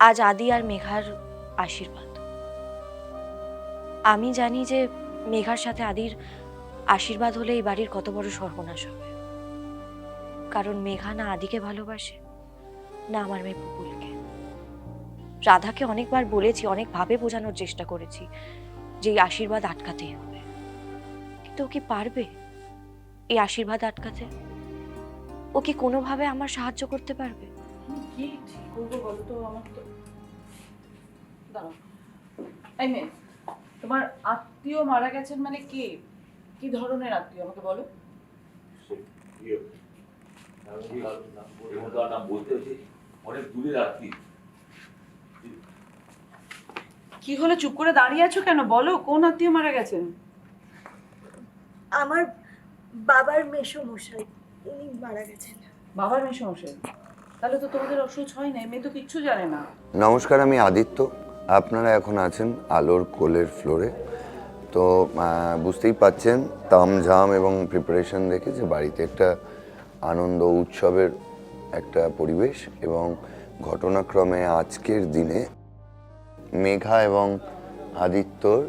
আজ আদি আর মেঘার আশীর্বাদ। আমি জানি যে মেঘার সাথে আদির আশীর্বাদ হলে এই বাড়ির কত বড় সর্বনাশ হবে। কারণ মেঘা না আদিকে ভালোবাসে, না আমার মেয়ে পুকুলকে রাধাকে অনেকবার বলেছি, অনেকভাবে বোঝানোর চেষ্টা করেছি যে এই আশীর্বাদ আটকাতেই হবে। কিন্তু ও কি পারবে এই আশীর্বাদ আটকাতে? ও কি কোনোভাবে আমার সাহায্য করতে পারবে? কি ঠিক করব বলো তো আমার তো? দাঁড়াও। এই মেয়ে তোমার আত্মীয় মারা গেছেন মানে কে? কি ধরনের আত্মীয় আমাকে বলো? নাম বলতে হচ্ছে অনেক দূরের আত্মীয়। কি হলো চুপ করে দাঁড়িয়ে আছো কেন? বলো কোন আত্মীয় মারা গেছেন? আমার বাবার মেশো মশাই উনি মারা গেছেন। বাবার মেয়ে সমস্যা তাহলে তো তোমাদের অসুচ হয় না মেয়ে তো কিচ্ছু জানে না। নমস্কার, আমি আদিত্য। আপনারা এখন আছেন আলোর কোলের ফ্লোরে। তো বুঝতেই পাচ্ছেন, তামঝাম এবং প্রিপারেশন দেখে যে বাড়িতে একটা আনন্দ উৎসবের একটা পরিবেশ এবং ঘটনাক্রমে আজকের দিনে মেঘা এবং আদিত্যর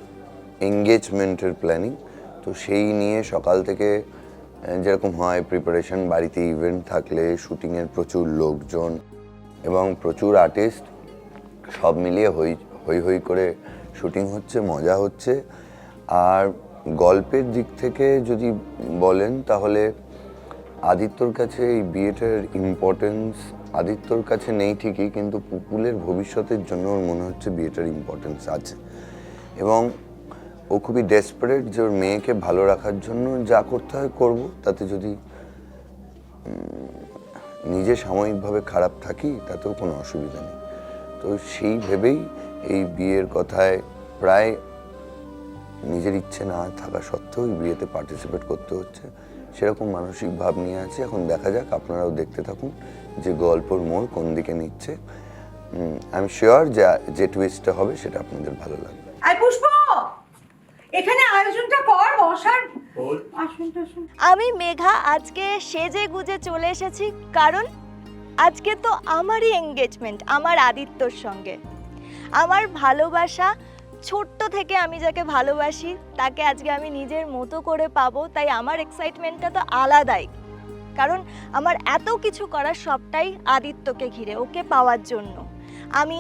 এঙ্গেজমেন্টের প্ল্যানিং তো সেই নিয়ে সকাল থেকে যেরকম হয় প্রিপারেশন বাড়িতে ইভেন্ট থাকলে শুটিংয়ের প্রচুর লোকজন এবং প্রচুর আর্টিস্ট সব মিলিয়ে হই হই হই করে শুটিং হচ্ছে, মজা হচ্ছে। আর গল্পের দিক থেকে যদি বলেন তাহলে আদিত্যর কাছে এই বিয়েটার ইম্পর্টেন্স আদিত্যর কাছে নেই ঠিকই, কিন্তু পুপুলের ভবিষ্যতের জন্য ওর মনে হচ্ছে বিয়েটার ইম্পর্টেন্স আছে। এবং ও খুবই ডেসপারেট যে ওর মেয়েকে ভালো রাখার জন্য যা করতে হয় করব। তাতে যদি নিজে সাময়িকভাবে খারাপ থাকি, তাতেও কোনো অসুবিধা নেই। তো সেই ভেবেই এই বিয়ের কথায় প্রায় নিজের ইচ্ছে না থাকা সত্ত্বেও এই বিয়েতে পার্টিসিপেট করতে হচ্ছে। সেরকম মানসিক ভাব নিয়ে আছে। এখন দেখা যাক, আপনারাও দেখতে থাকুন যে গল্পর মোড় কোন দিকে নিচ্ছে। আমি শিওর যে যে টুইস্টটা হবে সেটা আপনাদের ভালো লাগবে। পুষ্প! এখানে আয়োজনটা কর বসার আমি মেঘা আজকে সেজে গুজে চলে এসেছি কারণ আজকে তো আমারই এঙ্গেজমেন্ট আমার আদিত্যর সঙ্গে। আমার ভালোবাসা ছোট্ট থেকে আমি যাকে ভালোবাসি তাকে আজকে আমি নিজের মতো করে পাবো তাই আমার এক্সাইটমেন্টটা তো আলাদাই। কারণ আমার এত কিছু করার সবটাই আদিত্যকে ঘিরে ওকে পাওয়ার জন্য। আমি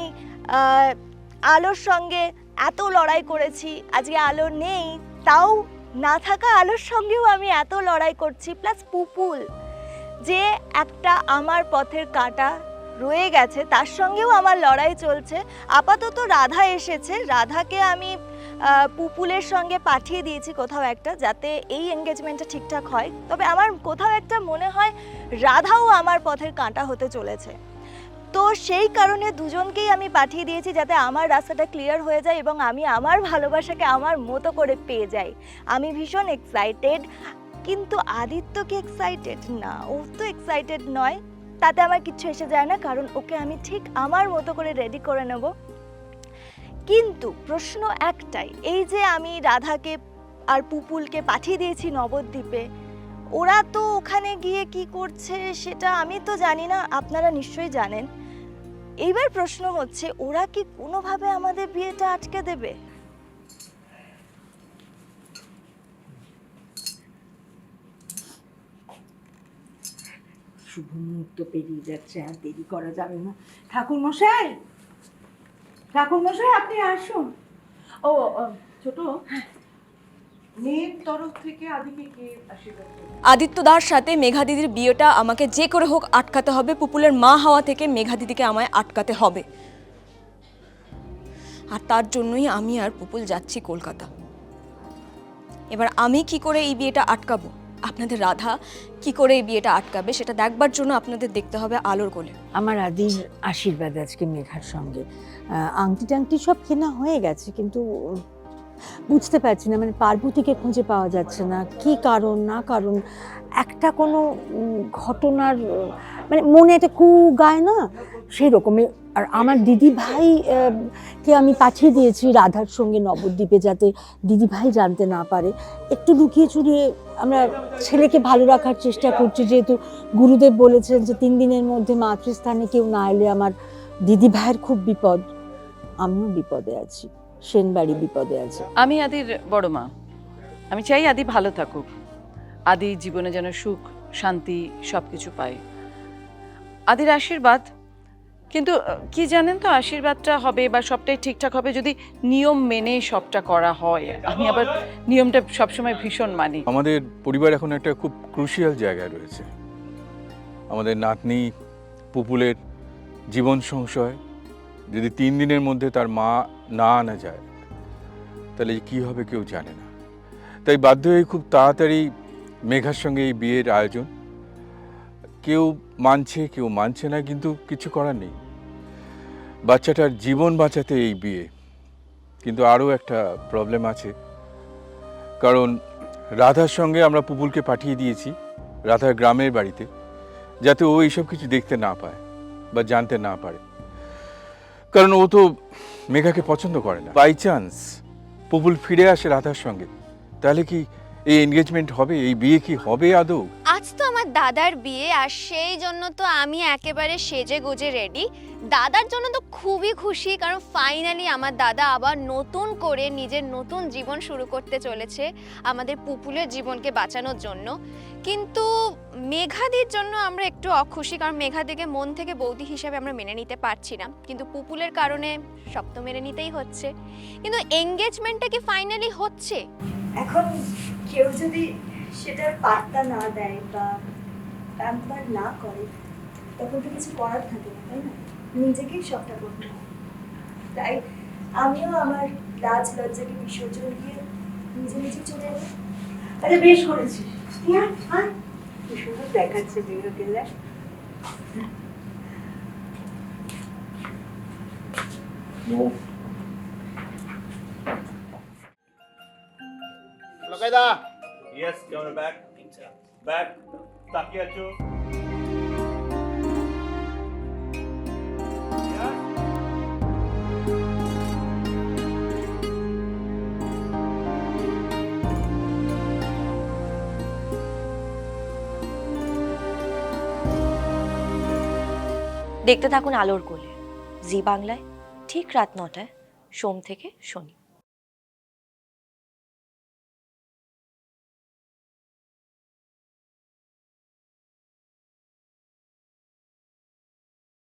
আলোর সঙ্গে এত লড়াই করেছি, আজকে আলো নেই, তাও না থাকা আলোর সঙ্গেও আমি এত লড়াই করছি প্লাস পুপুল, যে একটা আমার পথের কাঁটা রয়ে গেছে, তার সঙ্গেও আমার লড়াই চলছে। আপাতত রাধা এসেছে, রাধাকে আমি পুপুলের সঙ্গে পাঠিয়ে দিয়েছি কোথাও একটা, যাতে এই এঙ্গেজমেন্টটা ঠিকঠাক হয়। তবে আমার কোথাও একটা মনে হয়, রাধাও আমার পথের কাঁটা হতে চলেছে। তো সেই কারণে দুজনকেই আমি পাঠিয়ে দিয়েছি যাতে আমার রাস্তাটা ক্লিয়ার হয়ে যায় এবং আমি আমার ভালোবাসাকে আমার মতো করে পেয়ে যাই। আমি ভীষণ এক্সাইটেড কিন্তু আদিত্য কি এক্সাইটেড না, ও তো এক্সাইটেড নয়। তাতে আমার কিচ্ছু এসে যায় না, কারণ ওকে আমি ঠিক আমার মতো করে রেডি করে নেব। কিন্তু প্রশ্ন একটাই, এই যে আমি রাধাকে আর পুপুলকে পাঠিয়ে দিয়েছি নবদ্বীপে ওরা তো ওখানে গিয়ে কি করছে সেটা আমি তো জানি না আপনারা নিশ্চয়ই জানেন। এইবার প্রশ্ন হচ্ছে ওরা কি কোনোভাবে আমাদের বিয়েটা আটকে দেবে? শুভ মুহূর্ত পেরিয়ে যাচ্ছে আর দেরি করা যাবে না। ঠাকুর মশাই ঠাকুর মশাই আপনি আসুন। ও ছোট করবে? আদিত্যদার সাথে মেঘা দিদির বিয়েটা আমাকে যে করে হোক আটকাতে হবে। পুপুলের মা হওয়া থেকে মেঘা দিদিকে আমায় আটকাতে হবে। আর তার জন্যই আমি আর পুপুল যাচ্ছি কলকাতা। এবার আমি কি করে এই বিয়েটা আটকাবো? আপনাদের রাধা কি করে এই বিয়েটা আটকাবে সেটা দেখবার জন্য আপনাদের দেখতে হবে আলোর কোলে। আমার আদির আশীর্বাদ আজকে মেঘার সঙ্গে। আংটি টাংটি সব কেনা হয়ে গেছে কিন্তু বুঝতে পারছি না মানে পার্বতীকে খুঁজে পাওয়া যাচ্ছে না। কি কারণ, না কারণ? একটা কোনো ঘটনার মানে মনে একটা কু গায় না? সেই রকমই আর আমার দিদি ভাই কে আমি পাঠিয়ে দিয়েছি রাধার সঙ্গে নবদ্বীপে যাতে দিদি ভাই জানতে না পারে। একটু লুকিয়ে চুরিয়ে আমরা ছেলেকে ভালো রাখার চেষ্টা করছি। যেহেতু গুরুদেব বলেছেন যে তিন দিনের মধ্যে মাতৃস্থানে কেউ না এলে আমার দিদি ভাইয়ের খুব বিপদ। আমিও বিপদে আছি। সেনবাড়ি বিপদে আছে। আমি আদির বড় মা। আমি চাই আদি ভালো থাকুক। আদি জীবনে যেন সুখ শান্তি সব কিছু পায়। আদির আশীর্বাদ। কিন্তু কি জানেন তো আশীর্বাদটা হবে বা সবটাই ঠিকঠাক হবে যদি নিয়ম মেনে সবটা করা হয়। আমি আবার নিয়মটা সবসময় ভীষণ মানি। আমাদের পরিবার এখন একটা খুব ক্রুশিয়াল জায়গায় রয়েছে। আমাদের নাতনি পুপুলের জীবন সংশয় যদি তিন দিনের মধ্যে তার মা না আনা যায়, তাহলে কি হবে কেউ জানে না। তাই বাধ্য হয়ে খুব তাড়াতাড়ি মেঘার সঙ্গে এই বিয়ের আয়োজন। কেউ মানছে কেউ মানছে না, কিন্তু কিছু করার নেই। বাচ্চাটার জীবন বাঁচাতে এই বিয়ে। কিন্তু আরও একটা প্রবলেম আছে। কারণ রাধার সঙ্গে আমরা পুপুলকে পাঠিয়ে দিয়েছি রাধার গ্রামের বাড়িতে, যাতে ও এইসব কিছু দেখতে না পায় বা জানতে না পারে। কারণ ও তো মেঘাকে পছন্দ করে না। বাই চান্স পুপুল ফিরে আসে রাধার সঙ্গে। তাহলে কি এই এনগেজমেন্ট হবে? এই বিয়ে কি হবে আদৌ? আজ তো আমার দাদার বিয়ে, আর সেই জন্য তো আমি একেবারে সেজে গুজে রেডি দাদার জন্য তো খুবই খুশি, কারণ ফাইনালি আমার দাদা আবার নতুন করে নিজের নতুন জীবন শুরু করতে চলেছে আমাদের পুপুলের জীবনকে বাঁচানোর জন্য। কিন্তু মেঘাদির জন্য আমরা একটু অখুশি, কারণ মেঘাদিকে মন থেকে বৌদি হিসাবে আমরা মেনে নিতে পারছি না। কিন্তু পুপুলের কারণে সব তো মেনে নিতেই হচ্ছে। কিন্তু এঙ্গেজমেন্টটা কি ফাইনালি হচ্ছে? এখন কেউ যদি সেটার পাত্তা না দেয় বা প্যাম্পার না করে, তখন তো কিছু করার থাকে না, তাই না? নিজেকেই সবটা করতে হয়। তাই আমিও আমার লাজ লজ্জাকে বিসর্জন দিয়ে নিজে নিজে চলে আরে বেশ করেছিস। Ja, és mondott, elkezdte bűnökére. No. Look at that. Yes, come back. Back. Takia chu. দেখতে থাকুন আলোর কোলে। জি বাংলায় ঠিক রাত নটায় সোম থেকে শনি।